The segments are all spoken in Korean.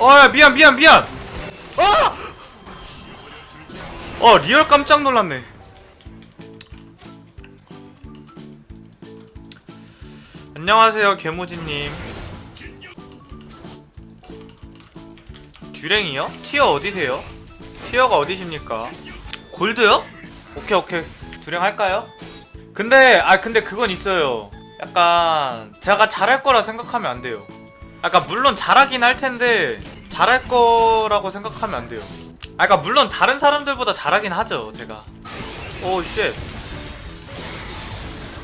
어야 미안 미안 미안 어! 어 리얼 깜짝 놀랐네 안녕하세요 개모지님 듀랭이요? 티어 어디세요? 티어가 어디십니까? 골드요? 오케이 오케이 듀랭 할까요? 근데 아 근데 그건 있어요 약간 제가 잘할 거라 생각하면 안 돼요 아까 물론 잘하긴 할 텐데 잘할 거라고 생각하면 안 돼요. 아까 물론 다른 사람들보다 잘하긴 하죠, 제가. 오 쉣.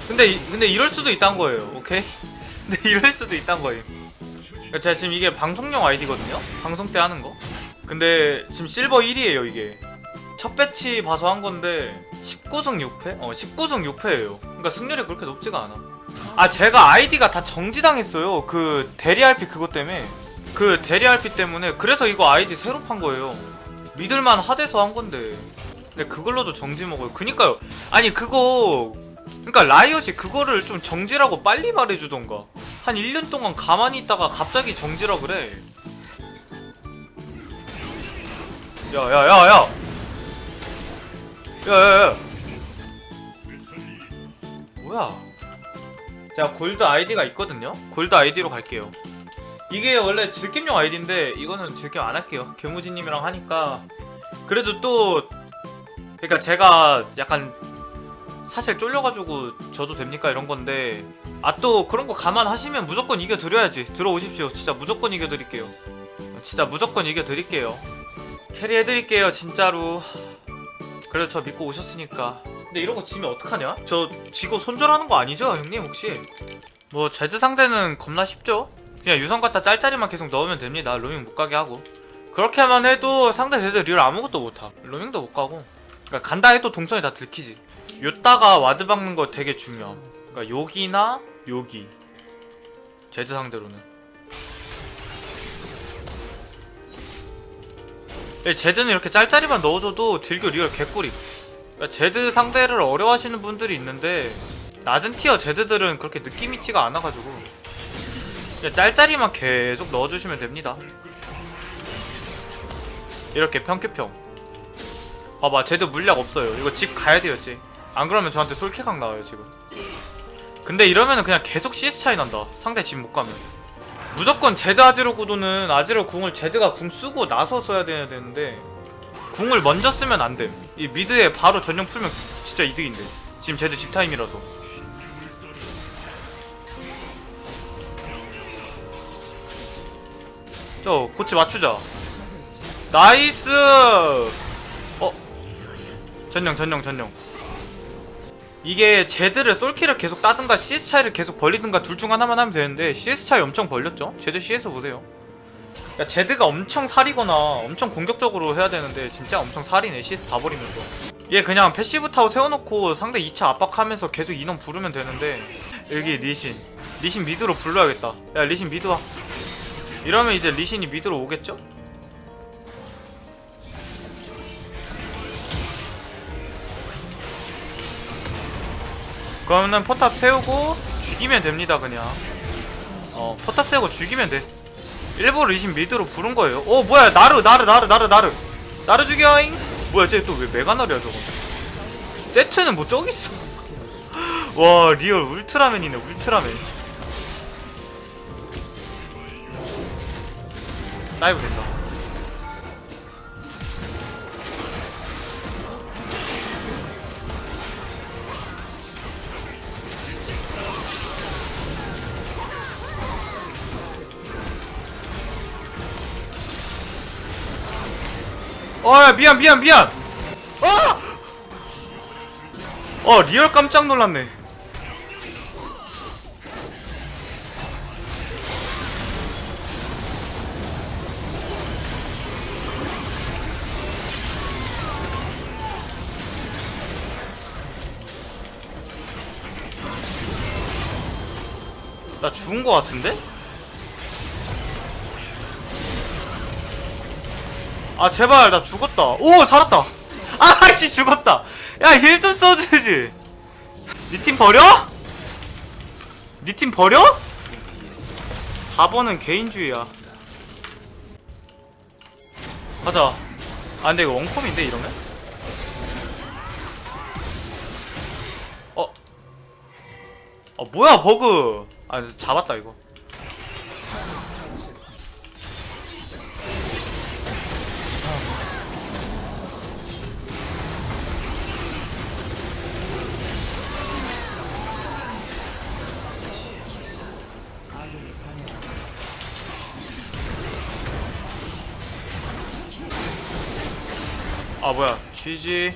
근데 이- 근데 이럴 수도 있단 거예요. 오케이? 근데 이럴 수도 있단 거예요. 그러니까 제가 지금 이게 방송용 아이디거든요. 방송 때 하는 거. 근데 지금 실버 1이에요, 이게. 첫 배치 봐서 한 건데 19승 6패? 어, 19승 6패예요. 그러니까 승률이 그렇게 높지가 않아. 아. 제가 아이디가 다 정지당했어요. 그 대리 RP 그것 때문에. 그 대리 RP 때문에. 그래서 이거 아이디 새로 판 거예요. 믿을만 하대서 한 건데. 근데 그걸로도 정지 먹어요. 그니까요. 아니 그거 그니까 라이엇이 그거를 좀 정지라고 빨리 말해주던가. 한 1년 동안 가만히 있다가 갑자기 정지라 그래. 야야야야 야야야 뭐야 제가 골드 아이디가 있거든요. 골드 아이디로 갈게요. 이게 원래 즐김용 아이디인데 이거는 즐김 안 할게요. 개무지님이랑 하니까 그래도 또 그러니까 제가 약간 사실 쫄려가지고 저도 됩니까 이런 건데 아 또 그런 거 감안하시면 무조건 이겨 드려야지 들어오십시오. 진짜 무조건 이겨 드릴게요. 진짜 무조건 이겨 드릴게요. 캐리 해드릴게요 진짜로. 그래도 저 믿고 오셨으니까. 근데 이런 거 지면 어떡하냐? 저 지고 손절하는 거 아니죠, 형님 혹시? 뭐 제드 상대는 겁나 쉽죠? 그냥 유성 갖다 짤짤이만 계속 넣으면 됩니다. 로밍 못 가게 하고. 그렇게만 해도 상대 제드 리얼 아무것도 못함. 로밍도 못 가고. 그러니까 간다 해도 동선이 다 들키지. 요따가 와드 박는 거 되게 중요함. 그러니까 여기나 여기. 제드 상대로는. 제드는 이렇게 짤짤이만 넣어줘도 딜교 리얼 개꿀임. 그러니까 제드 상대를 어려워하시는 분들이 있는데 낮은 티어 제드들은 그렇게 느낌 있지가 않아가지고 그냥 짤짤이만 계속 넣어주시면 됩니다. 이렇게 평큐평. 봐봐, 제드 물약 없어요. 이거 집 가야 돼요, 지. 안 그러면 저한테 솔캐강 나와요, 지금. 근데 이러면은 그냥 계속 CS 차이 난다. 상대 집 못 가면. 무조건 제드 아지로 구도는 아지로 궁을 제드가 궁 쓰고 나서 써야 되는데 궁을 먼저 쓰면 안 돼. 이 미드에 바로 전용 풀면 진짜 이득인데. 지금 제드 집 타임이라서. 저 고치 맞추자. 나이스. 어. 전용 전용 전용. 이게 제드를 솔킬을 계속 따든가 CS 차이를 계속 벌리든가 둘 중 하나만 하면 되는데 CS 차이 엄청 벌렸죠? 제드 CS 보세요. 그러니까 제드가 엄청 살이거나 엄청 공격적으로 해야 되는데 진짜 엄청 살이네 CS 다 버리면서 얘 그냥 패시브 타워 세워놓고 상대 2차 압박하면서 계속 인원 부르면 되는데 여기 리신 리신 미드로 불러야겠다 야 리신 미드 와 이러면 이제 리신이 미드로 오겠죠? 그러면 포탑 세우고 죽이면 됩니다 그냥 어 포탑 세우고 죽이면 돼 일부러 리신 미드로 부른 거예요. 어 뭐야 나르 나르 나르 나르 나르 나르 죽여잉. 뭐야 쟤 또 왜 메가나르야 저거. 세트는 뭐 저기 있어. 와 리얼 울트라맨이네 울트라맨. 다이브 된다. 어야 미안 미안 미안 어! 어 리얼 깜짝 놀랐네 나 죽은 거 같은데? 아 제발 나 죽었다 오 살았다 아씨 죽었다 야 힐 좀 써주지 니 팀 버려? 니 팀 버려? 4번은 개인주의야 가자 아 근데 이거 원콤인데 이러면? 어? 어 뭐야 버그 아 잡았다 이거 아 뭐야. GG